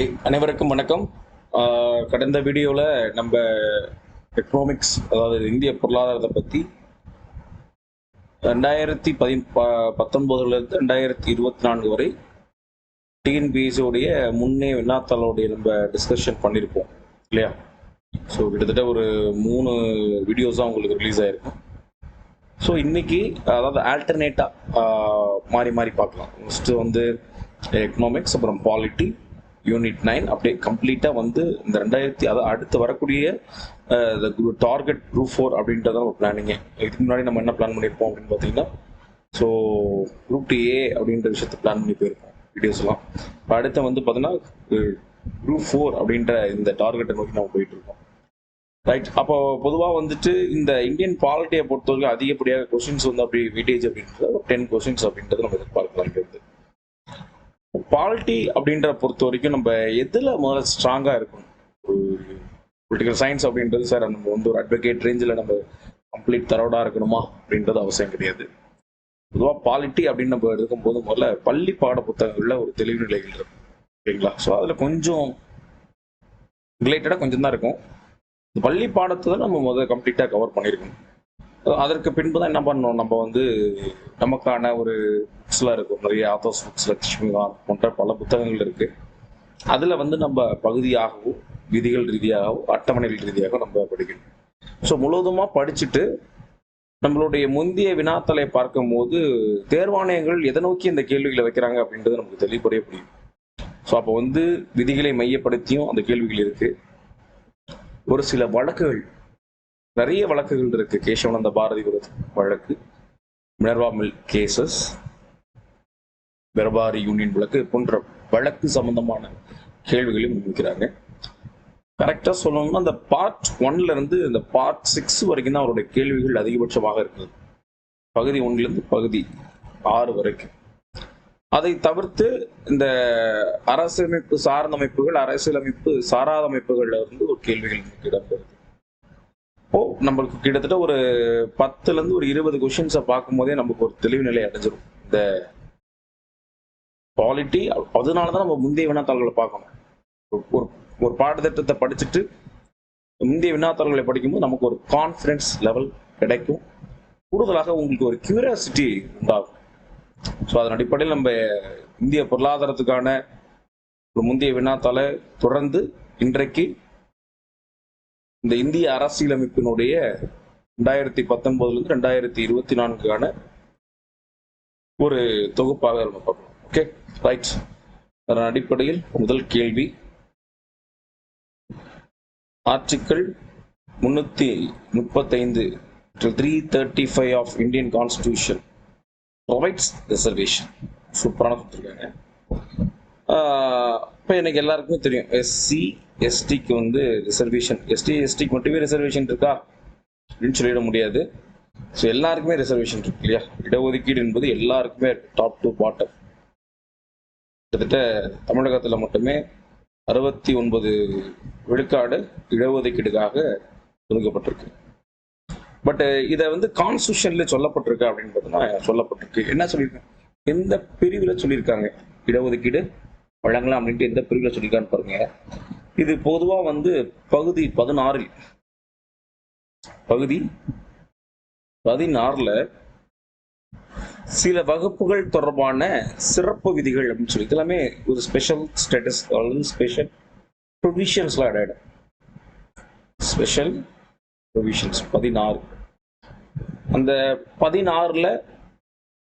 அனைவருக்கும் வணக்கம். கடந்த வீடியோவில் நம்ம எக்கனாமிக்ஸ் அதாவது இந்திய பொருளாதாரத்தை பற்றி ரெண்டாயிரத்தி பதி பத்தொன்பதுலேருந்து ரெண்டாயிரத்தி இருபத்தி நான்கு வரை டிஎன்பிஎஸ்சியோடைய முன்னே வினாத்தாளோடைய நம்ம டிஸ்கஷன் பண்ணியிருப்போம் இல்லையா? ஸோ கிட்டத்தட்ட ஒரு மூணு வீடியோஸ் தான் உங்களுக்கு ரிலீஸ் ஆகிருக்கும் ஸோ இன்னைக்கு அதாவது ஆல்டர்னேட்டாக மாறி மாறி பார்க்கலாம். ஃபஸ்ட்டு வந்து எக்கனாமிக்ஸ் அப்புறம் பாலிட்டி யூனிட் நைன் அப்படியே கம்ப்ளீட்டாக வந்து இந்த ரெண்டாயிரத்தி அதாவது அடுத்து வரக்கூடிய டார்கெட் குரூப் ஃபோர் அப்படின்றத நம்ம பிளானிங்க இதுக்கு முன்னாடி நம்ம என்ன பிளான் பண்ணியிருப்போம் அப்படின்னு பார்த்தீங்கன்னா ஸோ குரூப் டி ஏ அப்படின்ற விஷயத்த பிளான் பண்ணி போயிருக்கோம் வீடியோஸ்லாம் இப்போ அடுத்து வந்து பார்த்தீங்கன்னா குரூப் ஃபோர் அப்படின்ற இந்த டார்கெட்டை நோக்கி நம்ம போயிட்டு இருக்கோம். ரைட் அப்போ பொதுவாக வந்துட்டு இந்த இந்தியன் பாலிட்டியை பொறுத்தவரைக்கும் அதிகப்படியாக கொஸ்டின்ஸ் வந்து அப்படி வெயிட்டேஜ் அப்படின்றது டென் கொஸ்டின்ஸ் அப்படின்றது நம்ம எதிர்பார்க்கலாம் பாலிட்டி அப்படின்ற பொறுத்த வரைக்கும் நம்ம எதில் முதல்ல ஸ்ட்ராங்காக இருக்கும் ஒரு பொலிட்டிக்கல் சயின்ஸ் அப்படின்றது சார் நம்ம வந்து ஒரு அட்வொகேட் ரேஞ்சில் நம்ம கம்ப்ளீட் தரோடாக இருக்கணுமா அப்படின்றது அவசியம் கிடையாது. பொதுவாக பாலிட்டி அப்படின்னு நம்ம எடுக்கும்போது முதல்ல பள்ளி பாட புத்தகங்களில் ஒரு தெளிவு நிலைகள் இருக்கும். ஓகேங்களா ஸோ அதில் கொஞ்சம் ரிலேட்டடாக கொஞ்சம் தான் இருக்கும். இந்த பள்ளி பாடத்தை தான் நம்ம முதல்ல கம்ப்ளீட்டாக கவர் பண்ணியிருக்கணும். அதற்கு பின்பு தான் என்ன பண்ணோம் நம்ம வந்து நமக்கான ஒரு புக்ஸ்லாம் இருக்கும். நிறைய ஆத்தோஸ் புக்ஸ் லட்சுமிகாந்த் போன்ற பல புத்தகங்கள் இருக்கு. அதில் வந்து நம்ம பகுதியாகவோ விதிகள் ரீதியாகவோ அட்டவணைகள் ரீதியாகவோ நம்ம படிக்கணும். ஸோ முழுவதுமாக படிச்சுட்டு நம்மளுடைய முந்தைய வினாத்தலை பார்க்கும்போது தேர்வாணையங்கள் எதை நோக்கி இந்த கேள்விகளை வைக்கிறாங்க அப்படின்றது நமக்கு தெளிவுபடைய புரியும். ஸோ அப்போ வந்து விதிகளை மையப்படுத்தியும் அந்த கேள்விகள் இருக்கு. ஒரு சில வழக்குகள் நிறைய வழக்குகள் இருக்கு. கேசவனந்த பாரதி விருது வழக்கு மினர்வா மில் கேசஸ் வெரபாரி யூனியன் வழக்கு போன்ற வழக்கு சம்பந்தமான கேள்விகளையும் முன்வைக்கிறாங்க. கரெக்டாக சொல்லணும்னா அந்த பார்ட் ஒன்ல இருந்து இந்த பார்ட் சிக்ஸ் வரைக்கும் தான் அவருடைய கேள்விகள் அதிகபட்சமாக இருக்குது பகுதி ஒன்றிலிருந்து பகுதி ஆறு வரைக்கும். அதை தவிர்த்து இந்த அரசியலமைப்பு சார்ந்த அமைப்புகள் அரசியலமைப்பு சாராத அமைப்புகள்ல இருந்து ஒரு கேள்விகள் இடம்பெறுது. இப்போ நம்மளுக்கு கிட்டத்தட்ட ஒரு பத்துல இருந்து ஒரு இருபது கொஷின்ஸை பார்க்கும்போதே நமக்கு ஒரு தெளிவு நிலை அடைஞ்சிடும் இந்த குவாலிட்டி அதனால தான் நம்ம முந்தைய வினாத்தாள்களை பார்க்கணும். ஒரு- ஒரு ஒரு பாடத்திட்டத்தை படிச்சுட்டு முந்தைய வினாத்தாள்களை படிக்கும்போது நமக்கு ஒரு கான்ஃபிடன்ஸ் லெவல் கிடைக்கும். கூடுதலாக உங்களுக்கு ஒரு கியூரியாசிட்டி உண்டாகும். ஸோ அதன் அடிப்படையில் நம்ம இந்திய பொருளாதாரத்துக்கான ஒரு முந்தைய வினாத்தாளை தொடர்ந்து இன்றைக்கு இந்த இந்திய அரசியலமைப்பினுடைய ரெண்டாயிரத்தி பத்தொன்பதுலேருந்து ரெண்டாயிரத்தி இருபத்தி நான்குக்கான ஒரு தொகுப்பாக நம்ம பார்க்கணும் ஓகே ரைட் அதன் அடிப்படையில் முதல் கேள்வி. ஆர்டிக்கிள் முன்னூத்தி முப்பத்தைந்து three thirty five of Indian constitution provides reservation சூப்பரான கொடுத்துருக்காங்க. இப்போ எனக்கு எல்லாருக்குமே தெரியும். எஸ்சி எஸ்டிக்கு வந்து ரிசர்வேஷன் எஸ்டி எஸ்டிக்கு மட்டுமே ரிசர்வேஷன் இருக்கா? அப்படின்னு சொல்லிட முடியாது. ஸோ எல்லாருக்குமே ரிசர்வேஷன் இருக்கு இல்லையா? இடஒதுக்கீடு என்பது எல்லாருக்குமே டாப் டு பாட்டம் கிட்டத்தட்ட தமிழகத்தில் மட்டுமே அறுபத்தி ஒன்பது விழுக்காடு இடஒதுக்கீடுக்காக ஒதுக்கப்பட்டிருக்கு. பட் இதை வந்து கான்ஸ்டியூஷன்ல சொல்லப்பட்டிருக்கு அப்படின்னு சொல்லப்பட்டிருக்கு. என்ன சொல்லியிருக்காங்க? எந்த பிரிவில் சொல்லியிருக்காங்க? இடஒதுக்கீடு வழங்கலாம் அப்படின்ட்டு எந்த பிரிவில் சொல்லியிருக்கான்னு பாருங்க. இது பொதுவாக வந்து பகுதி பதினாறில் பகுதி பதினாறில் சில வகுப்புகள் தொடர்பான சிறப்பு விதிகள் அப்படின்னு சொல்லி இதெல்லாமே ஒரு ஸ்பெஷல் ஸ்டேட்டஸ் அல்லது ஸ்பெஷல் ப்ரொவிஷன்ஸ்லாம் ஆட் ஸ்பெஷல் ப்ரொவிஷன்ஸ் பதினாறு. அந்த பதினாறில்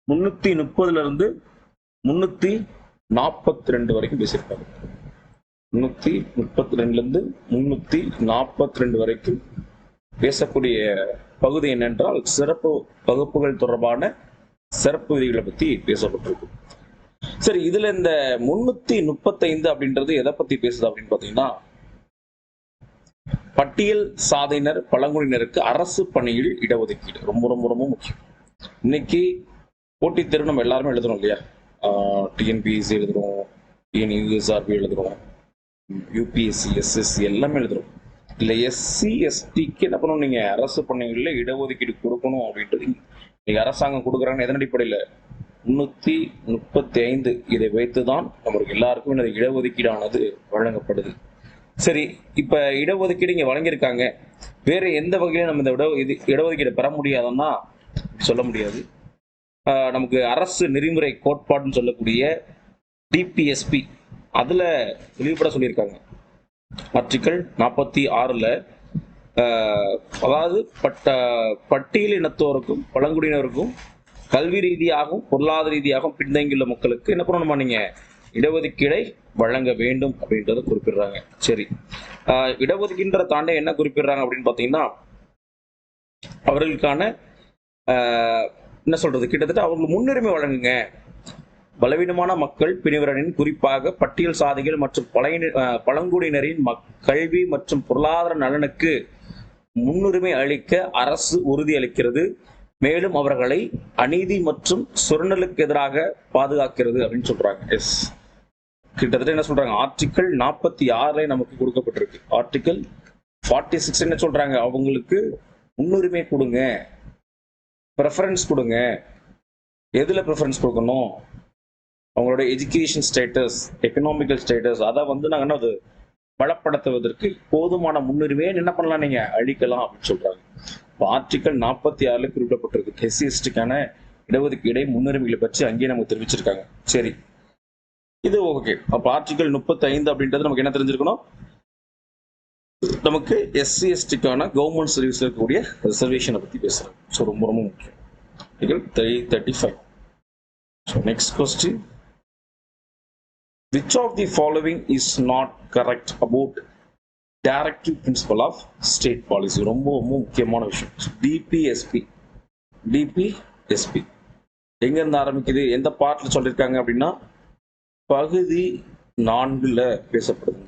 முந்நூற்றி முப்பதுலேருந்து முந்நூற்றி நாற்பத்தி ரெண்டு வரைக்கும் பேசியிருப்பாங்க முன்னூத்தி முப்பத்தி ரெண்டுல இருந்து முன்னூத்தி நாற்பத்தி ரெண்டு வரைக்கும் பேசக்கூடிய பகுதி என்னென்றால் சிறப்பு வகுப்புகள் தொடர்பான சிறப்பு விதிகளை பத்தி பேசப்பட்டிருக்கும். சரி இதுல இந்த முன்னூத்தி முப்பத்தைந்து அப்படின்றது எதை பத்தி பேசுது அப்படின்னு பாத்தீங்கன்னா பட்டியல் சாதியினர் பழங்குடியினருக்கு அரசு பணியில் இடஒதுக்கீடு. ரொம்ப ரொம்ப ரொம்ப முக்கியம். இன்னைக்கு போட்டித் தேர்வு நம்ம எல்லாருமே எழுதுறோம் இல்லையா? டிஎன்பிஎஸ்சி எழுதுறோம் டிஎன்யூஎஸ்ஆர்பி எழுதுறோம். யூபிஎஸ்சி எஸ்எஸ்சி எல்லாமே எழுதுறோம். இல்லை எஸ்சி எஸ்டிக்கு என்ன பண்ணணும்? நீங்க அரசு பணிகளில் இடஒதுக்கீடு கொடுக்கணும் அப்படின்றது நீங்க அரசாங்கம் கொடுக்குறாங்கன்னு எதன் அடிப்படையில்? முன்னூத்தி முப்பத்தி ஐந்து இதை வைத்துதான் நம்மளுக்கு எல்லாருக்கும் இந்த இடஒதுக்கீடானது வழங்கப்படுது. சரி இப்ப இடஒதுக்கீடு இங்க வழங்கியிருக்காங்க. வேற எந்த வகையிலும் நம்ம இந்த இட இது இடஒதுக்கீடு பெற முடியாதுன்னா சொல்ல முடியாது. நமக்கு அரசு நெறிமுறை கோட்பாடுன்னு சொல்லக்கூடிய டிபிஎஸ்பி அதில் தெளிவுபட சொல்லியிருக்காங்க. ஆர்டிக்கல் நாற்பத்தி ஆறில் அதாவது பட்ட பட்டியல் இனத்தோருக்கும் பழங்குடியினருக்கும் கல்வி ரீதியாகவும் பொருளாதார ரீதியாகவும் பின்தங்கியுள்ள மக்களுக்கு என்ன பண்ணணுமா நீங்கள் இடஒதுக்கீடை வழங்க வேண்டும் அப்படின்றத குறிப்பிடுறாங்க. சரி. இடஒதுக்கீன்ற தாண்டி என்ன குறிப்பிடுறாங்க அப்படின்னு பார்த்தீங்கன்னா அவர்களுக்கான என்ன சொல்றது? கிட்டத்தட்ட அவங்களுக்கு முன்னுரிமை வழங்குங்க. பலவீனமான மக்கள் பிரிவினரின் குறிப்பாக பட்டியல் சாதிகள் மற்றும் பழைய பழங்குடியினரின் மக் கல்வி மற்றும் பொருளாதார நலனுக்கு முன்னுரிமை அளிக்க அரசு உறுதியளிக்கிறது மேலும் அவர்களை அநீதி மற்றும் சுரண்டலுக்கு எதிராக பாதுகாக்கிறது அப்படின்னு சொல்றாங்க. எஸ் கிட்டத்தட்ட என்ன சொல்றாங்க? ஆர்டிக்கல் நாற்பத்தி ஆறுல நமக்கு கொடுக்கப்பட்டிருக்கு. ஆர்டிக்கல் ஃபார்ட்டி சிக்ஸ் என்ன சொல்றாங்க. அவங்களுக்கு முன்னுரிமை கொடுங்க. ப்ரெஃபரன்ஸ் கொடுங்க. எதுல ப்ரெஃபரன்ஸ் கொடுக்கணும்? அவங்களோட எஜுகேஷன் ஸ்டேட்டஸ் எக்கனாமிக்கல் ஸ்டேட்டஸ் அதை வந்து நாங்கள் என்ன அது பலப்படுத்துவதற்கு போதுமான முன்னுரிமையை என்ன பண்ணலாம் நீங்க? அழிக்கலாம் அப்படின்னு சொல்றாங்க. இப்போ ஆர்டிக்கல் நாற்பத்தி ஆறுல குறிப்பிடப்பட்டிருக்கு. எஸ்சிஎஸ்டிக்கான இடஒதுக்கீடை முன்னுரிமைகளை பற்றி அங்கேயே நமக்கு தெரிவிச்சிருக்காங்க. சரி. இது ஓகே அப்போ ஆர்டிக்கல் முப்பத்தி ஐந்து அப்படின்றது நமக்கு என்ன தெரிஞ்சிருக்கணும்? நமக்கு எஸ்சி எஸ்டிக்கான கவர்மெண்ட் சர்வீஸ்ல இருக்கக்கூடிய ரிசர்வேஷனை பத்தி பேசுறோம். ஸோ ரொம்ப ரொம்ப முக்கியம். Three thirty five so next question which of the following is not correct about directive principle of state policy? ரொம்ப ரொம்ப முக்கியமான விஷயம். டிபிஎஸ்பி டிபிஎஸ்பி எங்க இருந்து ஆரம்பிக்குது? எந்த பார்ட்ல சொல்லியிருக்காங்க அப்படின்னா பகுதி நான்குல பேசப்படுது.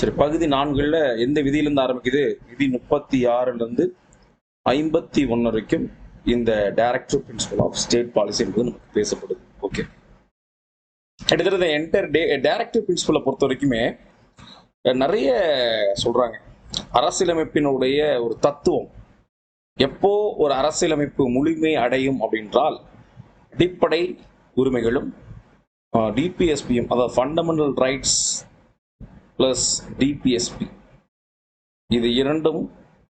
சரி பகுதி நான்குல எந்த விதியிலிருந்து ஆரம்பிக்குது? விதி முப்பத்தி ஆறுல இருந்து ஐம்பத்தி ஒன்னு வரைக்கும் இந்த directive principle of state policy என்பது நமக்கு பேசப்படுது. ஓகே கிட்டத்தட்ட என்டையர் டே டைரக்டிவ் பிரின்சிபலை பொறுத்த வரைக்குமே நிறைய சொல்றாங்க. அரசியலமைப்பினுடைய ஒரு தத்துவம் எப்போ ஒரு அரசியலமைப்பு முழுமை அடையும் அப்படின்றால் அடிப்படை உரிமைகளும் டிபிஎஸ்பியும் அதாவது ஃபண்டமெண்டல் ரைட்ஸ் ப்ளஸ் டிபிஎஸ்பி இது இரண்டும்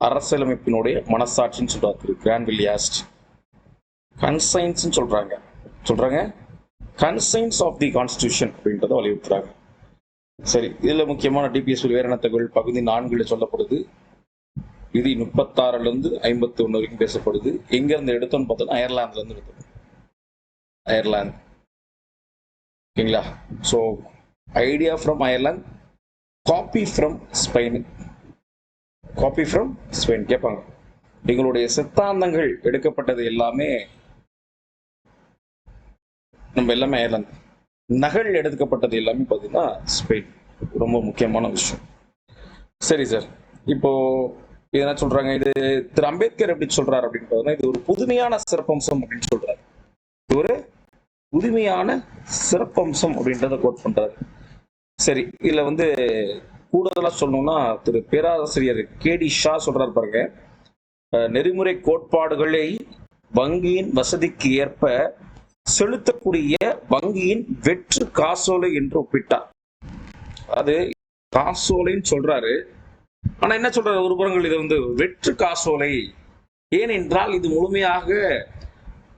அரசியலமைப்பினுடைய மனசாட்சின்னு சொல்றாரு திரு கிரான்வில்லி ஆஸ்ட் கன்சைன்ஸ் சொல்றாங்க. சொல்றாங்க? கன்சைன்ஸ் ஆஃப் தி கான்ஸ்டியூஷன் அப்படின்றத வலியுறுத்துறாங்க. சரி இதுல முக்கியமான டிபிஎஸ் வேற என்ன தகவல் பகுதி நான்குல சொல்லப்படுது. விதி முப்பத்தாறுல இருந்து ஐம்பத்தி ஒண்ணு வரைக்கும் பேசப்படுது. எங்க இருந்து எடுத்தோம்னு பார்த்தோம்னா அயர்லாந்துல இருந்து எடுத்தோம். அயர்லாந்து. ஓகேங்களா? So idea from Ireland copy from Spain copy from Spain கேட்பாங்க. எங்களுடைய சித்தாந்தங்கள் எடுக்கப்பட்டது எல்லாமே நம்ம எல்லாமே அயர்லாந்து. நகல் எடுக்கப்பட்டது எல்லாமே பார்த்தீங்கன்னா ஸ்பெயின். ரொம்ப முக்கியமான விஷயம். சரி சார். இப்போ என்ன சொல்றாங்க? இது திரு அம்பேத்கர் எப்படி சொல்றாரு அப்படின்னு பார்த்தீங்கன்னா இது ஒரு புதுமையான சிறப்பம்சம் அப்படின்னு சொல்றாரு. இது ஒரு புதுமையான சிறப்பம்சம் அப்படின்றத கோட் பண்றாரு. சரி இதுல வந்து கூடுதலா சொல்லணும்னா திரு பேராசிரியர் கே டி ஷா சொல்றாரு பாருங்க. நெறிமுறை கோட்பாடுகளை வங்கியின் வசதிக்கு ஏற்ப செலுத்தக்கூடிய வங்கியின் வெற்று காசோலை என்று ஒப்பிட்டார். அது காசோலைன்னு சொல்றாரு. ஆனா என்ன சொல்றாரு? ஒரு புறங்கள் இது வந்து வெற்று காசோலை. ஏனென்றால் இது முழுமையாக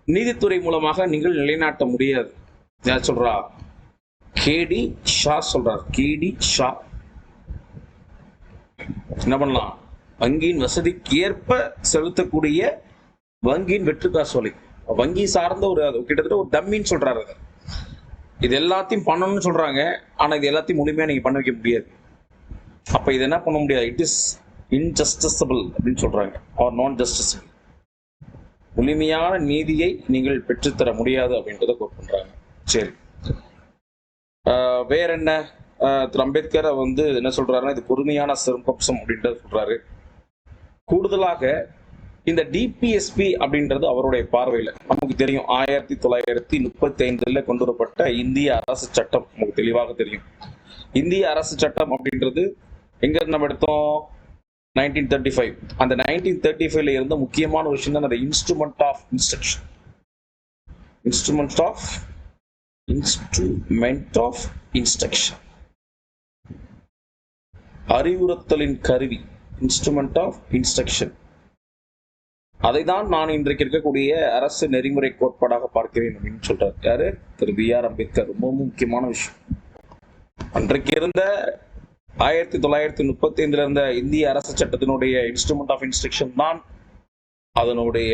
நீதித்துறை மூலமாக நீங்கள் நிலைநாட்ட முடியாது. யார் சொல்றா? கேடி ஷா சொல்றார். கேடி ஷா. என்ன பண்ணலாம்? வங்கியின் வசதிக்கு ஏற்ப செலுத்தக்கூடிய வங்கியின் வெற்று காசோலை. வங்கி சார்ந்த ஒரு அது கிட்டத்தட்ட ஒரு டம்மின்னு சொல்றாரு அது இது எல்லாத்தையும் பண்ணணும்னு சொல்றாங்க ஆனா இது எல்லாத்தையும் முழுமையா நீங்க பண்ண வைக்க முடியாது. அப்ப இது என்ன பண்ண முடியாது? இட் இஸ் இன்ஜஸ்டிசபிள் அப்படின்னு சொல்றாங்க. ஆர் நான் ஜஸ்டிசபிள் முழுமையான நீதியை நீங்கள் பெற்றுத்தர முடியாது அப்படின்றத கோட் பண்றாங்க. சரி. வேற என்ன? திரு அம்பேத்கர் வந்து என்ன சொல்றாருன்னா இது பொறுமையான சிறப்பம்சம் அப்படின்றத சொல்றாரு. கூடுதலாக இந்த டிபிஎஸ்பி அப்படின்றது அவருடைய பார்வையில். நமக்கு தெரியும் ஆயிரத்தி தொள்ளாயிரத்தி முப்பத்தி ஐந்துல கொண்டு வரப்பட்ட இந்திய அரசு சட்டம். நமக்கு தெளிவாக தெரியும். இந்திய அரசு சட்டம் அப்படின்றது எங்க நம்ம எடுத்தோம்? நைன்டீன் தேர்ட்டி ஃபைவ் அந்த நைன்டீன் தேர்ட்டி ஃபைவ்ல இருந்த முக்கியமான விஷயம் தான் அந்த instrument of instruction instrument of instrument of instruction அறிவுறுத்தலின் கருவி. இன்ஸ்ட்ருமெண்ட் ஆஃப் இன்ஸ்ட்ரக்ஷன் அதை தான் நான் இன்றைக்கு இருக்கக்கூடிய அரசு நெறிமுறை கோட்பாடாக பார்க்கிறேன் அப்படின்னு சொல்றாரு யாரு திரு பி ஆர் அம்பேத்கர். ரொம்ப முக்கியமான விஷயம். அன்றைக்கு இருந்த ஆயிரத்தி தொள்ளாயிரத்தி முப்பத்தி ஐந்துல இருந்த இந்திய அரசு சட்டத்தினுடைய இன்ஸ்ட்ருமெண்ட் ஆஃப் இன்ஸ்ட்ரக்ஷன் தான் அதனுடைய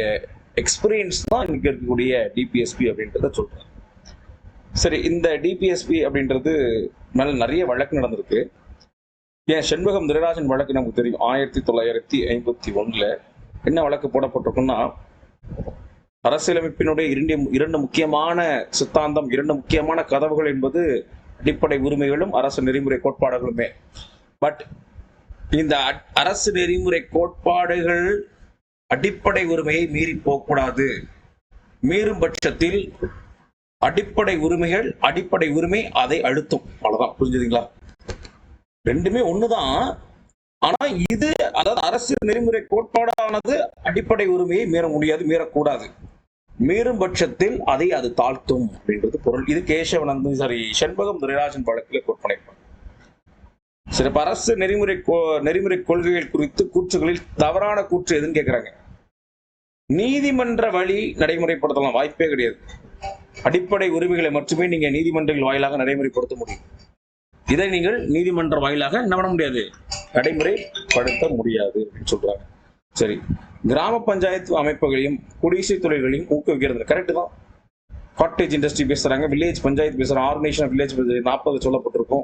எக்ஸ்பீரியன்ஸ் தான் இன்னைக்கு இருக்கக்கூடிய டிபிஎஸ்பி அப்படின்றத சொல்றாரு. சரி இந்த டிபிஎஸ்பி அப்படின்றது மேல நிறைய வழக்கு நடந்திருக்கு. ஏன் செண்பகம் துரைராஜன் வழக்கு நமக்கு தெரியும். ஆயிரத்தி தொள்ளாயிரத்தி ஐம்பத்தி ஒண்ணுல என்ன வழக்கு போடப்பட்டிருக்குன்னா அரசியலமைப்பினுடைய இரண்டு இரண்டு முக்கியமான சித்தாந்தம் இரண்டு முக்கியமான கதவுகள் என்பது அடிப்படை உரிமைகளும் அரசு நெறிமுறை கோட்பாடுகளுமே. பட் இந்த அரசு நெறிமுறை கோட்பாடுகள் அடிப்படை உரிமையை மீறி போகக்கூடாது. மீறும் பட்சத்தில் அடிப்படை உரிமைகள் அடிப்படை உரிமை அதை அழுத்தும். அவ்வளவுதான். புரிஞ்சுதுங்களா? ரெண்டுமே ஒண்ணுதான். ஆனா இது அதாவது அரசு நெறிமுறை கோட்பாடானது அடிப்படை உரிமையை மீற முடியாது மீறக்கூடாது. மீறும் பட்சத்தில் அதை அது தாழ்த்தும் அப்படின்றது பொருள். இது கேசவனந்தன் சாரி செண்பகம் துரைராஜன் வழக்கில் கோட்பனை சரி அரசு நெறிமுறை நெறிமுறை கொள்கைகள் குறித்து கூற்றுகளில் தவறான கூற்று எதுன்னு கேட்கிறாங்க நீதிமன்ற வழி நடைமுறைப்படுத்தலாம் வாய்ப்பே கிடையாது. அடிப்படை உரிமைகளை மட்டுமே நீங்க நீதிமன்றங்கள் வாயிலாக நடைமுறைப்படுத்த முடியும். இதை நீங்கள் நீதிமன்ற வாயிலாக என்ன பண்ண முடியாது. நடைமுறைப்படுத்த முடியாது அப்படின்னு சொல்றாங்க. சரி. கிராம பஞ்சாயத்து அமைப்புகளையும் குடிசை தொழில்களையும் ஊக்குவிக்கிறது. கரெக்டு தான். காட்டேஜ் இண்டஸ்ட்ரி பேசுறாங்க. வில்லேஜ் பஞ்சாயத்து பேசுறாங்க. ஆர்கனைசேஷன் வில்லேஜ் நாற்பது சொல்லப்பட்டிருக்கும்.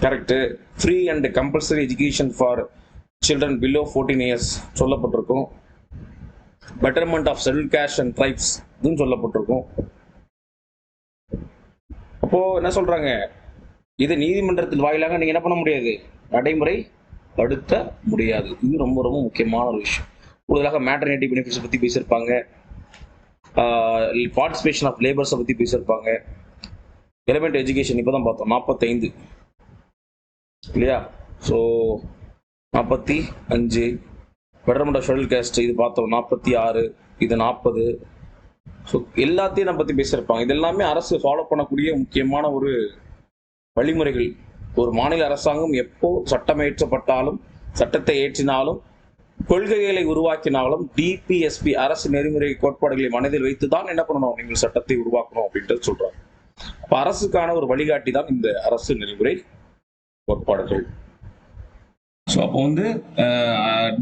Correct free and compulsory education for children below fourteen years சொல்லப்பட்டிருக்கும். Betterment of செல் கேஷ் அண்ட் ட்ரைப்ஸ் இதுவும் சொல்லப்பட்டிருக்கும். அப்போ என்ன சொல்றாங்க? இது நீதிமன்றத்தில் வாயிலாக நீங்க என்ன பண்ண முடியாது? நடைமுறைப்படுத்த முடியாது. இது ரொம்ப ரொம்ப முக்கியமான ஒரு விஷயம். கூடுதலாக மேட்டர்னிட்டி பெனிஃபிட்ஸ் பற்றி பேசியிருப்பாங்க. பார்ட்டிசிபேஷன் ஆஃப் லேபர்ஸை பற்றி பேசியிருப்பாங்க. எலிமெண்ட் எஜுகேஷன் இப்போ தான் பார்த்தோம். நாற்பத்தைந்து இல்லையா? ஸோ நாற்பத்தி அஞ்சு. பெட்டர்மெண்ட் ஆஃப் கேஸ்ட் இது பார்த்தோம். நாற்பத்தி ஆறு. இது நாற்பது ஸோ எல்லாத்தையும் நம்ம பற்றி பேசியிருப்பாங்க. இது எல்லாமே அரசு ஃபாலோ பண்ணக்கூடிய முக்கியமான ஒரு வழிமுறைகள். ஒரு மாநில அரசாங்கம் எப்போ சட்டம் இயற்றப்பட்டாலும் சட்டத்தை ஏற்றினாலும் கொள்கைகளை உருவாக்கினாலும் டிபிஎஸ்பி அரசு நெறிமுறை கோட்பாடுகளை மனதில் வைத்து தான் என்ன பண்ணணும்? நீங்கள் சட்டத்தை உருவாக்கணும் அப்படின்றது சொல்றாங்க. அப்ப அரசுக்கான ஒரு வழிகாட்டி தான் இந்த அரசு நெறிமுறை கோட்பாடுகள். ஸோ அப்போ வந்து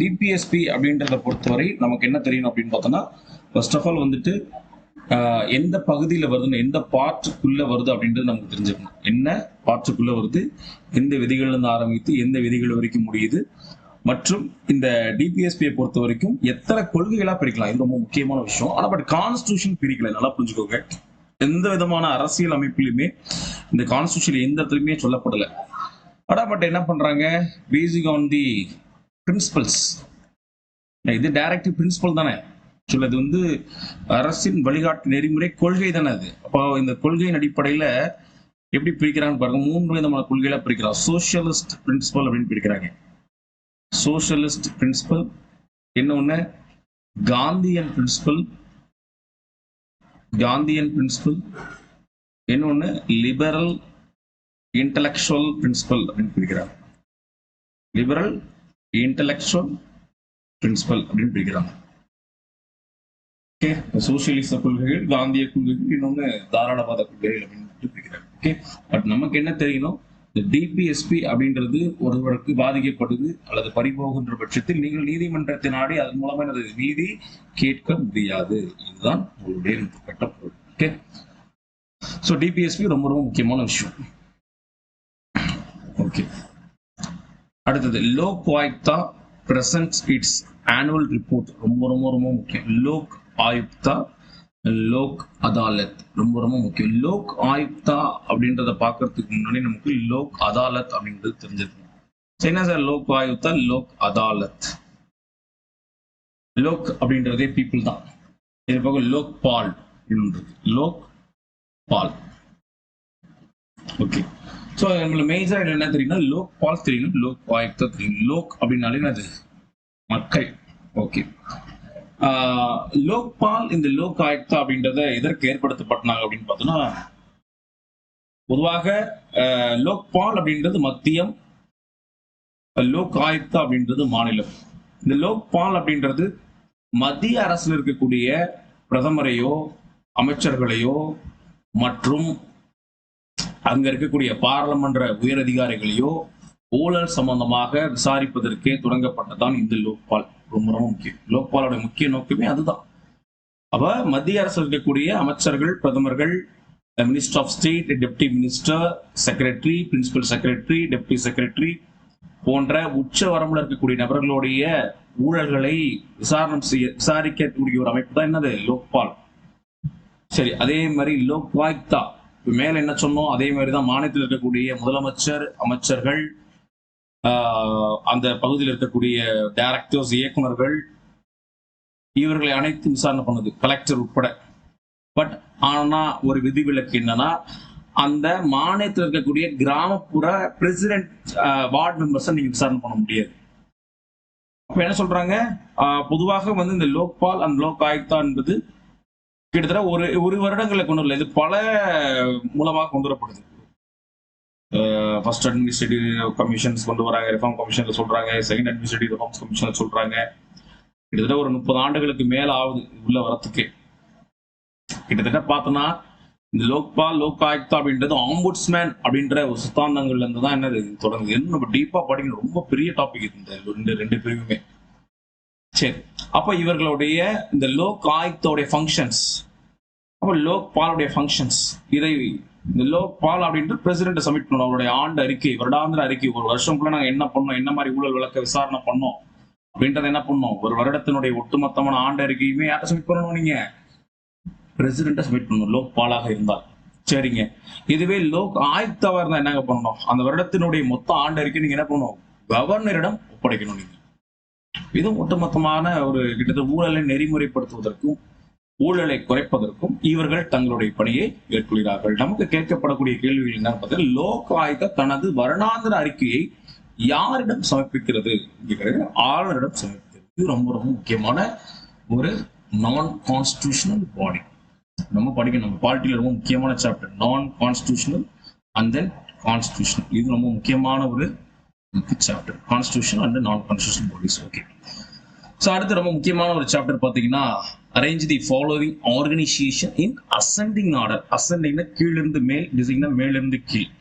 டிபிஎஸ்பி அப்படின்றத பொறுத்தவரை நமக்கு என்ன தெரியணும் அப்படின்னு பார்த்தோம்னா ஃபர்ஸ்ட் ஆஃப் ஆல் வந்துட்டு எந்த பகுதியில் வருதுன்னு எந்த பாற்றுக்குள்ளே வருது அப்படின்றது நமக்கு தெரிஞ்சுக்கணும். என்ன பாட்டுக்குள்ளே வருது எந்த விதிகள்லேருந்து ஆரம்பித்து எந்த விதிகள் வரைக்கும் முடியுது மற்றும் இந்த டிபிஎஸ்பியை பொறுத்த வரைக்கும் எத்தனை கொள்கைகளாக பிரிக்கலாம்? இது ரொம்ப முக்கியமான விஷயம். ஆனால் பட் கான்ஸ்டியூஷன் பிரிக்கல. நல்லா புரிஞ்சுக்கோங்க. எந்த விதமான அரசியல் அமைப்பிலுமே இந்த கான்ஸ்டியூஷன் எந்த இடத்துலையுமே சொல்லப்படலை. ஆனால் பட் என்ன பண்ணுறாங்க பேசிக் ஆன் தி பிரின்சிபல்ஸ் இது டைரக்டிவ் பிரின்சிபல் தானே. சொல்ல வந்து அரசின் வழிகாட்டு நெறிமுறை கொள்கை தானே அது. அப்போ இந்த கொள்கையின் அடிப்படையில எப்படி பிரிக்கிறாங்கன்னு பாருங்க. மூன்று விதமான கொள்கையில பிரிக்கிறாங்க. சோசியலிஸ்ட் பிரின்சிபல் அப்படின்னு பிரிக்கிறாங்க. சோசியலிஸ்ட் பிரின்சிபல் இன்னொன்னு காந்தியன் பிரின்சிபல் காந்தியன் பிரின்சிபல் இன்னொன்னு லிபரல் இன்டலெக்சுவல் பிரின்சிபல் அப்படின்னு பிரிக்கிறாங்க. லிபரல் இன்டலெக்சுவல் பிரின்சிபல் அப்படின்னு பிரிக்கிறாங்க. ஓகே சோசியலிச கொள்கைகள் காந்திய கொள்கைகள் இன்னொன்னு தாராளவாத கொள்கைகள் அப்படின்னு பிரிக்கிறாங்க ஓகே பட் நமக்கு என்ன தெரியணும்? இந்த டிபிஎஸ்பி அப்படின்றது ஒருவருக்கு பாதிக்கப்படுது அல்லது பறிபோகின்ற பட்சத்தில் நீங்கள் நீதிமன்றத்தை நாடி அதன் மூலமா எனது நீதி கேட்க முடியாது. இதுதான் உங்களுடைய கட்ட பொருள் ஓகே ஸோ டிபிஎஸ்பி ரொம்ப ரொம்ப முக்கியமான விஷயம். ஓகே அடுத்தது Lok Ayukta present its annual report ரொம்ப ரொம்ப ரொம்ப முக்கியம். லோக் ஆயுக்தா லோக் அதாலத். ரொம்ப ரொம்ப முக்கியம். லோக் ஆயுக்தா அப்படின்றத பார்க்கறதுக்கு முன்னாடி நமக்கு லோக் அதாலத் அப்படின்றது தெரிஞ்சிருக்கணும். சரி, என்ன சார்? லோக் ஆயுக்தா லோக் அதாலத். லோக் அப்படின்றதே பீப்புள் தான். இது பக்கம் லோக் பால் அப்படின்றது லோக் பால். ஓகே. ஸோ எங்களுக்கு மேஜர் என்ன தெரியும்னா லோக் பால் தெரியணும் லோக் ஆயுக்தா தெரியும். லோக் அப்படின்னாலே அது மக்கள். ஓகே. லோக்பால் இந்த லோக் ஆயுக்தா அப்படின்றத எதற்கு ஏற்படுத்தப்பட்டாங்க அப்படின்னு பார்த்தோம்னா பொதுவாக ஆஹ் லோக்பால் அப்படின்றது மத்தியம் லோக் ஆயுக்தா அப்படின்றது மாநிலம். இந்த லோக்பால் அப்படின்றது மத்திய அரசில் இருக்கக்கூடிய பிரதமரையோ அமைச்சர்களையோ மற்றும் அங்க இருக்கக்கூடிய பாராளுமன்ற உயரதிகாரிகளையோ ஊழல் சம்பந்தமாக விசாரிப்பதற்கே தொடங்கப்பட்டதான் இந்த லோக்பால். ரொம்ப ரொம்ப முக்கியம். லோக்பாலோட முக்கிய நோக்கமே அதுதான். அப்ப மத்திய அரசு இருக்கக்கூடிய அமைச்சர்கள் பிரதமர்கள் minister of state deputy minister secretary principal secretary deputy secretary போன்ற உச்ச வரம்புல இருக்கக்கூடிய நபர்களுடைய ஊழல்களை விசாரணை செய்ய விசாரிக்கக்கூடிய ஒரு அமைப்பு தான் என்னது? லோக்பால். சரி அதே மாதிரி லோக்வாய்தா மேல என்ன சொன்னோம்? அதே மாதிரி தான் மாநிலத்தில் இருக்கக்கூடிய முதலமைச்சர் அமைச்சர்கள் அந்த பகுதியில் இருக்கக்கூடிய டைரக்டர்ஸ் இயக்குனர்கள் இவர்களை அனைத்து விசாரணை பண்ணுது கலெக்டர் உட்பட. பட் ஆனா ஒரு விதிவிலக்கு என்னன்னா அந்த மாநிலத்தில் இருக்கக்கூடிய கிராமப்புற பிரசிடென்ட் வார்டு மெம்பர்ஸை நீங்க விசாரணை பண்ண முடியாது. அப்ப என்ன சொல்றாங்க? பொதுவாக வந்து இந்த லோக்பால் அண்ட் லோக் ஆயுக்தா என்பது கிட்டத்தட்ட ஒரு ஒரு வருடங்களை கொண்டு வரல. இது பல மூலமாக கொண்டு வரப்படுது. ஃபர்ஸ்ட் அட்மினிஸ்ட்ரேட்டிவ் கமிஷன்ஸ் கொண்டு வராங்க ரிஃபார்ம் கமிஷன்ல சொல்றாங்க செகண்ட் அட்மினிஸ்ட்ரேட்டிவ் ரிஃபார்ம்ஸ் கமிஷனில் சொல்றாங்க. கிட்டத்தட்ட ஒரு முப்பது ஆண்டுகளுக்கு மேலே ஆகுது உள்ள வரத்துக்கு. கிட்டத்தட்ட பார்த்தோம்னா இந்த லோக்பால் லோக் ஆயுக்தா அப்படின்றது ஆம்புட்ஸ்மேன் அப்படின்ற ஒரு சித்தாந்தங்கள்ல இருந்து தான் என்னது தொடங்குது. என்ன நம்ம டீப்பா படிக்கணும் ரொம்ப பெரிய டாபிக் இந்த ரெண்டு ரெண்டு பிரிவுமே. சரி அப்போ இவர்களுடைய இந்த லோக் ஆயுக்தோடைய ஃபங்க்ஷன்ஸ் அப்போ லோக்பாலுடைய ஃபங்க்ஷன்ஸ் இதை இந்த லோக் பால் அப்படின்ட்டு பிரசிடென்ட் சப்மிட் பண்ணணும். அவருடைய ஆண்டு அறிக்கை வருடாந்திர அறிக்கை. ஒரு வருஷம் ஃபுல்லாக நாங்க என்ன பண்ணோம்? என்ன மாதிரி ஊழல் விளக்க விசாரணை பண்ணோம்? அப்படின்றத என்ன பண்ணோம்? ஒரு வருடத்தினுடைய ஒட்டுமொத்தமான ஆண்டு அறிக்கையுமே யார்ட்ட சப்மிட் பண்ணணும் நீங்க? பிரசிடென்ட்டை சப்மிட் பண்ணணும். லோக் பாலாக இருந்தால். சரிங்க. இதுவே லோக் ஆயுக்தாவா இருந்தா என்னங்க பண்ணணும்? அந்த வருடத்தினுடைய மொத்த ஆண்டு அறிக்கை நீங்க என்ன பண்ணணும்? கவர்னரிடம் ஒப்படைக்கணும் நீங்க. இது ஒட்டுமொத்தமான ஒரு கிட்டத்தட்ட ஊழலை நெறிமுறைப்படுத்துவதற்கும் ஊழலை குறைப்பதற்கும் இவர்கள் தங்களுடைய பணியை மேற்கொள்கிறார்கள். நமக்கு கேட்கப்படக்கூடிய கேள்விகள் என்ன பார்த்தீங்கன்னா லோக் ஆயுத தனது வருடாந்திர அறிக்கையை யாரிடம் சமர்ப்பிக்கிறது கேட்கிறது ஆளுநரிடம் சமர்ப்பிக்கிறது. இது ரொம்ப ரொம்ப முக்கியமான ஒரு நான் கான்ஸ்டியூஷனல் பாடி நம்ம படிக்கணும் நம்ம பாலிட்டியில் ரொம்ப முக்கியமான சாப்டர் நான் கான்ஸ்டியூஷனல் அண்ட் தென் கான்ஸ்டியூஷன் இது ரொம்ப முக்கியமான ஒரு சாப்டர் கான்ஸ்டியூஷன் அண்ட் நான் கான்ஸ்டியூஷன் பாடிஸ் ஓகே ஸோ அடுத்து ரொம்ப முக்கியமான ஒரு சாப்டர் பார்த்தீங்கன்னா arrange the following organisation in ascending order அசெண்டிங்னா கீழிருந்து மேல் டிசைன்னா மேலிருந்து கீழ்.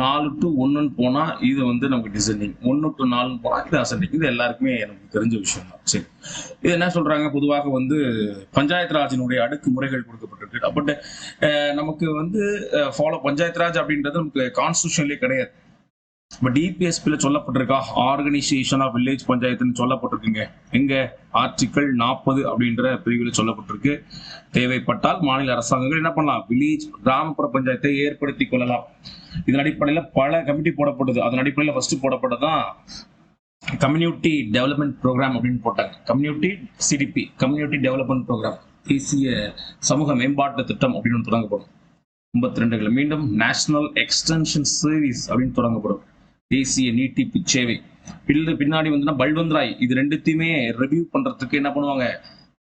நாலு டு ஒன்றுன்னு போனா இது வந்து நமக்கு டிசைனிங் ஒன்று டு நாலுன்னு போனா இது அசெண்டிங் இது எல்லாருக்குமே நமக்கு தெரிஞ்ச விஷயம் தான் சரி. இது என்ன சொல்றாங்க? பொதுவாக வந்து பஞ்சாயத்து ராஜினுடைய அடுக்கு முறைகள் கொடுக்கப்பட்டிருக்கு பட் நமக்கு வந்து ஃபாலோ பஞ்சாயத்து ராஜ் அப்படின்றது நமக்கு கான்ஸ்டியூஷன்லேயே கிடையாது. இப்போ டிபிஎஸ்பியில் சொல்லப்பட்டிருக்கா ஆர்கனைசேஷன் ஆஃப் வில்லேஜ் பஞ்சாயத்துன்னு சொல்லப்பட்டிருக்குங்க. எங்க? ஆர்டிக்கல் நாற்பது அப்படின்ற பிரிவில் சொல்லப்பட்டிருக்கு. தேவைப்பட்டால் மாநில அரசாங்கங்கள் என்ன பண்ணலாம்? வில்லேஜ் கிராமப்புற பஞ்சாயத்தை ஏற்படுத்தி கொள்ளலாம். இதன் அடிப்படையில் பல கமிட்டி போடப்படுது அதன் அடிப்படையில் ஃபர்ஸ்ட் போடப்பட்டதான் கம்யூனிட்டி டெவலப்மெண்ட் ப்ரோக்ராம் அப்படின்னு போட்டாங்க. Community CDP community development programme தேசிய சமூக மேம்பாட்டு திட்டம் அப்படின்னு தொடங்கப்படும். ஐம்பத்தி ரெண்டுகள் மீண்டும் நேஷனல் எக்ஸ்டென்ஷன் சர்வீஸ் அப்படின்னு தொடங்கப்படும். தேசிய நீட்டிப்பு சேவை. பில்லு பின்னாடி வந்துன்னா பல்வந்த் ராய் இது ரெண்டுத்தையுமே ரிவ்யூ பண்றதுக்கு என்ன பண்ணுவாங்க?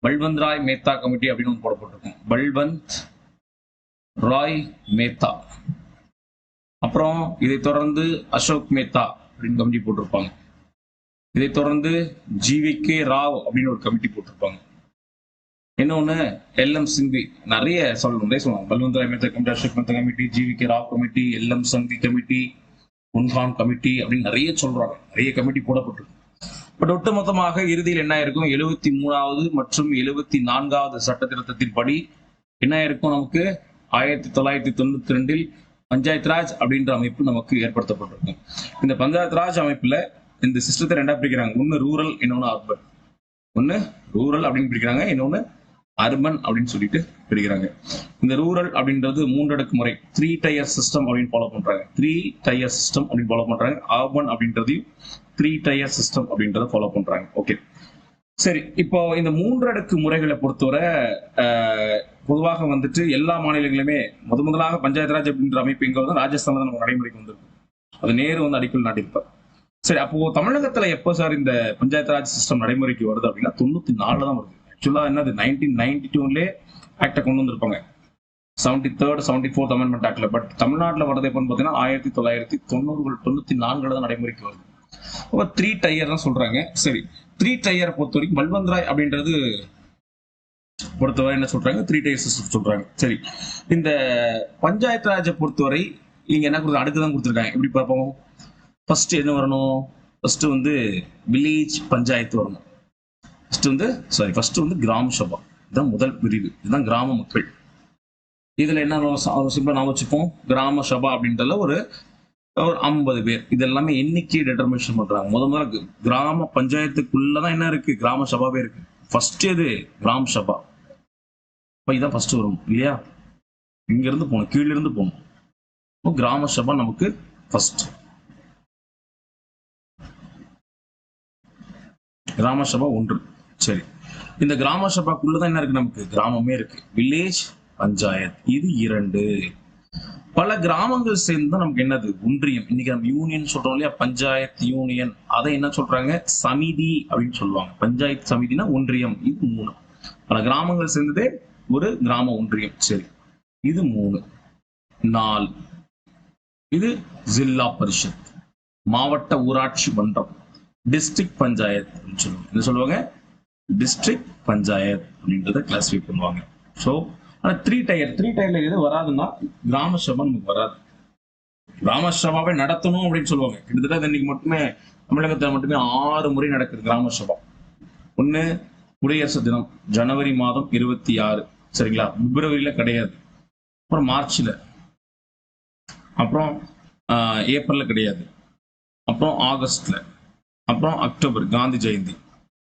பல்வந்த் ராய் மேத்தா கமிட்டி அப்படின்னு ஒன்று போடப்பட்டிருக்கும். பல்வந்த் ராய் மேத்தா. அப்புறம் இதை தொடர்ந்து அசோக் மேத்தா அப்படின்னு கமிட்டி போட்டிருப்பாங்க. இதை தொடர்ந்து ஜிவி கே ராவ் அப்படின்னு ஒரு கமிட்டி போட்டிருப்பாங்க. இன்னொன்னு எல்எம் சிங்வி. நிறைய சொல்லணும் நிறைய சொல்லலாம். Balwant Rai Mehta committee Ashok Mehta committee G V K Rao committee L M Singhvi committee Thungon committee அப்படின்னு நிறைய சொல்றாங்க. நிறைய கமிட்டி போடப்பட்டிருக்கு. பட் ஒட்டுமொத்தமாக இறுதியில் என்ன இருக்கும் எழுபத்தி மூணாவது மற்றும் எழுபத்தி நான்காவது சட்ட திருத்தத்தின் படி என்ன இருக்கும் நமக்கு? ஆயிரத்தி தொள்ளாயிரத்தி தொண்ணூத்தி ரெண்டில் பஞ்சாயத்து ராஜ் அப்படின்ற அமைப்பு நமக்கு ஏற்படுத்தப்பட்டிருக்கும் இந்த பஞ்சாயத்து ராஜ் அமைப்புல இந்த சிஸ்டத்தை ரெண்டா பிரிக்கிறாங்க. ஒன்னு ரூரல் இன்னொன்னு அர்பன். ஒன்னு ரூரல் அப்படின்னு பிரிக்கிறாங்க. இன்னொன்னு அர்பன் அப்படின்னு சொல்லிட்டு பிரிக்கிறாங்க. இந்த ரூரல் அப்படின்றது மூன்றடுக்கு முறை த்ரீ டயர் சிஸ்டம் அப்படின்னு ஃபாலோ பண்றாங்க. த்ரீ டயர் சிஸ்டம் அப்படின்னு ஃபாலோ பண்றாங்க. அர்பன் அப்படின்றதையும் த்ரீ டயர் சிஸ்டம் அப்படின்றத ஃபாலோ பண்றாங்க. ஓகே சரி இப்போ இந்த மூன்றடுக்கு முறைகளை பொறுத்தவரை ஆஹ், பொதுவாக வந்துட்டு எல்லா மாநிலங்களுமே முத முதலாக பஞ்சாயத்து ராஜ் அப்படின்ற அமைப்பு இங்க வந்து ராஜஸ்தான்ல நம்ம நடைமுறைக்கு வந்திருக்கு. அது நேரு வந்து அடிக்கல் நாட்டியிருப்பார். சரி அப்போ தமிழகத்துல எப்போ சார் இந்த பஞ்சாயத்து ராஜ் சிஸ்டம் நடைமுறைக்கு வருது அப்படின்னா தொண்ணூத்தி நாலுல தான் வருது. ஆக்சுவலாக என்னது நைன்டீன் நைன்டி டூலே ஆக்டை கொண்டு வந்திருப்பாங்க. Seventy third seventy fourth amendment ஆக்ட்ல but தமிழ்நாட்டில் வரது எப்போன்னு பார்த்தீங்கன்னா ஆயிரத்தி தொள்ளாயிரத்தி தொண்ணூறுகள் தொண்ணூற்றி நான்குல தான் நடைமுறைக்கு வருது. அப்போ த்ரீ டயர் தான் சொல்றாங்க. சரி த்ரீ டயரை பொறுத்த வரைக்கும் பல்வந்த் ராய் அப்படின்றது பொறுத்தவரை என்ன சொல்றாங்க? த்ரீ டயர் சிஸ்டம் சொல்றாங்க. சரி இந்த பஞ்சாயத்து ராஜை பொறுத்தவரை இங்க என்ன கொடுத்து அடுத்து தான் கொடுத்துருக்காங்க. எப்படி பார்ப்போம்? ஃபர்ஸ்ட் என்ன வரணும்? ஃபர்ஸ்ட் வந்து வில்லேஜ் பஞ்சாயத்து வரணும். ஃபர்ஸ்ட் வந்து சாரி ஃபர்ஸ்ட் வந்து கிராம சபா. இதுதான் முதல் பிரிவு. இதுதான் கிராம மக்கள். இதுல என்ன சிம்பிளா நாம வச்சுப்போம்? கிராம சபா அப்படின்றதுல ஒரு ஒரு ஐம்பது பேர். இது எல்லாமே எண்ணிக்கை டெட்டர்மினேஷன் பண்றாங்க. முத முதல்ல கிராம பஞ்சாயத்துக்குள்ளதான் என்ன இருக்கு? கிராம சபாவே இருக்கு. ஃபர்ஸ்ட் எது? கிராம சபா. இப்போ இதான் ஃபர்ஸ்ட் வரும். இல்லையா? இங்க இருந்து போகணும். கீழ இருந்து போகணும். இப்போ கிராம சபா நமக்கு ஃபர்ஸ்ட் கிராம சபா ஒன்று. சரி. இந்த கிராம சபாக்குள்ளதான் என்ன இருக்கு நமக்கு? கிராமமே இருக்கு. வில்லேஜ் பஞ்சாயத். இது இரண்டு. பல கிராமங்கள் சேர்ந்து தான் நமக்கு என்னது? ஒன்றியம். இன்னைக்கு நம்ம யூனியன் சொல்றோம் இல்லையா? பஞ்சாயத் யூனியன் அதை என்ன சொல்றாங்க? சமிதி அப்படின்னு சொல்லுவாங்க. பஞ்சாயத் சமிதினா ஒன்றியம். இது மூணு. பல கிராமங்கள் சேர்ந்ததே ஒரு கிராம ஒன்றியம். சரி. இது மூணு. நாலு. இது ஜில்லா பரிஷத். மாவட்ட ஊராட்சி மன்றம். டிஸ்ட்ரிக்ட் பஞ்சாயத் அப்படின்னு சொல்லுவாங்க. என்ன சொல்லுவாங்க? டிஸ்ட்ரிக்ட் பஞ்சாயத் அப்படின்றத கிளாஸிஃபை பண்ணுவாங்க. ஸோ ஆனா த்ரீ டயர் த்ரீ டயர்ல எது வராதுன்னா கிராம சபா நமக்கு வராது. கிராம சபாவை நடத்தணும் அப்படின்னு சொல்லுவாங்க. கிட்டத்தட்ட இன்னைக்கு மட்டுமே தமிழகத்துல மட்டுமே ஆறு முறை நடக்குது கிராம சபா. ஒண்ணு குடியரசு தினம் ஜனவரி மாதம் இருபத்தி ஆறு. சரிங்களா? பிப்ரவரியில கிடையாது. அப்புறம் மார்ச்ல. அப்புறம் ஆஹ், ஏப்ரல்ல கிடையாது. அப்புறம் ஆகஸ்ட்ல. அப்புறம் அக்டோபர் காந்தி ஜெயந்தி.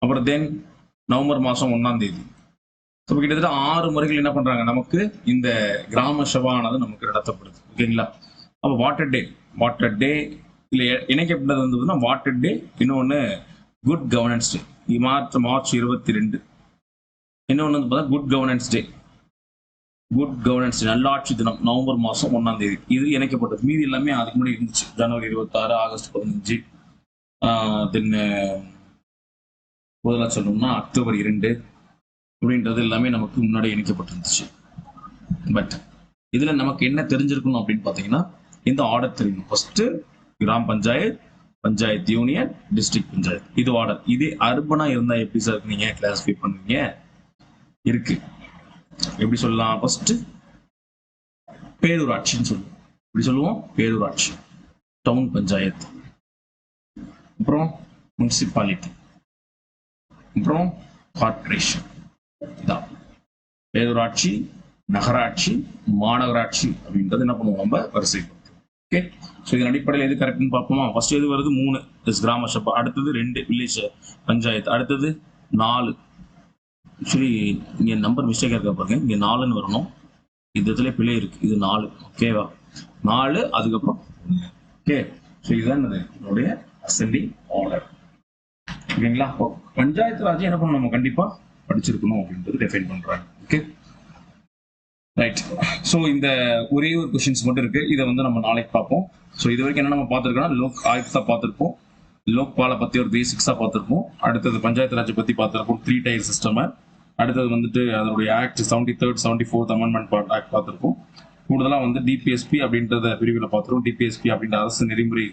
அப்புறம் தென் நவம்பர் மாதம் ஒன்றாம் தேதி. ஸோ கிட்டத்தட்ட ஆறு முறைகள் என்ன பண்ணுறாங்க நமக்கு இந்த கிராம சபானது நமக்கு நடத்தப்படுது. ஓகேங்களா? அப்போ வாட்டர் டே வாட்டர் டே இதில் இணைக்கப்பட்டது வந்ததுன்னா வாட்டர் டே இன்னொன்று good governance day March March இருபத்தி ரெண்டு இன்னொன்று வந்து பார்த்தா good governance day good governance நல்லாட்சி தினம். நவம்பர் மாதம் ஒன்றாம் தேதி. இது இணைக்கப்பட்டது. மீதி எல்லாமே அதுக்கு முன்னாடி இருந்துச்சு. ஜனவரி இருபத்தாறு ஆகஸ்ட் பதினஞ்சு. தென் முதல்ல சொல்லணும்னா அக்டோபர் இரண்டு அப்படின்றது எல்லாமே நமக்கு முன்னாடி இணைக்கப்பட்டிருந்துச்சு. பட் இதுல நமக்கு என்ன தெரிஞ்சிருக்கணும் அப்படின்னு பார்த்தீங்கன்னா இந்த ஆர்டர் தெரியணும் first gram panchayat panchayat union district panchayat இது ஆர்டர் இதே அர்பனா இருந்தா எப்படி சார் நீங்க கிளாஸிஃபை பண்ணுவீங்க? இருக்கு. எப்படி சொல்லலாம்? ஃபர்ஸ்ட் பேரூராட்சின்னு சொல்லுவோம். இப்படி சொல்லுவோம்? பேரூராட்சி. டவுன் பஞ்சாயத் அப்புறம் முனிசிபாலிட்டி அப்புறம் கார்பரேஷன் இதான். பேரூராட்சி நகராட்சி மாநகராட்சி அப்படின்றது என்ன பண்ணுவோம் நம்ம வரிசை ஓகே ஸோ இதன் அடிப்படையில் எது கரெக்ட்னு பார்ப்போமா? ஃபர்ஸ்ட் எது வருது? மூணு. இஸ் கிராம சபா அடுத்தது ரெண்டு. வில்லேஜ் பஞ்சாயத்து. அடுத்தது நாலு. ஆக்சுவலி இங்கே நம்பர் மிஸ்டேக் இருக்க பாருங்க. இங்கே நாலுன்னு வரணும். இந்த இடத்துல பிழை இருக்கு. இது நாலு. ஓகேவா நாலு அதுக்கப்புறம் ஓகே ஸோ இதுதான் என்னது என்னுடைய அசெண்டிங் ஆர்டர் ஓகேங்களா? இப்போ பஞ்சாயத்து ராஜ் என்ன பண்ணணும் நம்ம கண்டிப்பா படிச்சிருக்கணும் அப்படின்றது டிஃபைன் பண்றாங்க. ஓகே ரைட் ஸோ இந்த ஒரே ஒரு கொஷின்ஸ் மட்டும் இருக்கு. இதை வந்து நம்ம நாளைக்கு பார்ப்போம். ஸோ இது வரைக்கும் என்ன நம்ம பார்த்துருக்கோம்னா லோக் ஆயுக்தா பார்த்துருப்போம். லோக்பாலை பற்றி ஒரு பேசிக்ஸாக பார்த்துருப்போம். அடுத்தது பஞ்சாயத்து ராஜ் பற்றி பார்த்துருப்போம். த்ரீ டயர் சிஸ்டம் அடுத்தது வந்துட்டு அதனுடைய act seventy third seventy fourth amendment part act பார்த்துருப்போம் கூடுதலாக வந்து டிபிஎஸ்பி அப்படின்றத பிரிவில் பார்த்துருவோம் டிபிஎஸ்பி அப்படின்ற அரசு நெறிமுறை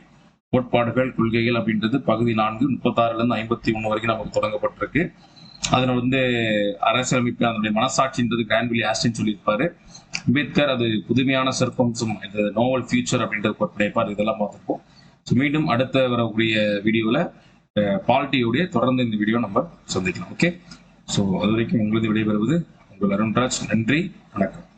கோட்பாடுகள் கொள்கைகள் அப்படின்றது பகுதி நான்கு முப்பத்தாறுல இருந்து ஐம்பத்தி ஒண்ணு வரைக்கும் நமக்கு தொடங்கப்பட்டிருக்கு. அதில் வந்து அரசியலமைப்பு அதனுடைய மனசாட்சின்றது கிராண்ட்விலி ஆஸ்டின் சொல்லியிருப்பாரு. அம்பேத்கர் அது புதுமையான சிற்பம்சம் இந்த நோவல் ஃபியூச்சர் அப்படின்றது கோட்படைப்பார் இதெல்லாம் பார்த்துருப்போம். ஸோ மீண்டும் அடுத்த வரக்கூடிய வீடியோவில் பாலிட்டியோடைய தொடர்ந்து இந்த வீடியோ நம்ம சந்திக்கலாம் ஓகே ஸோ அது வரைக்கும் உங்களது விடைபெறுவது உங்கள் அருண்ராஜ். நன்றி வணக்கம்.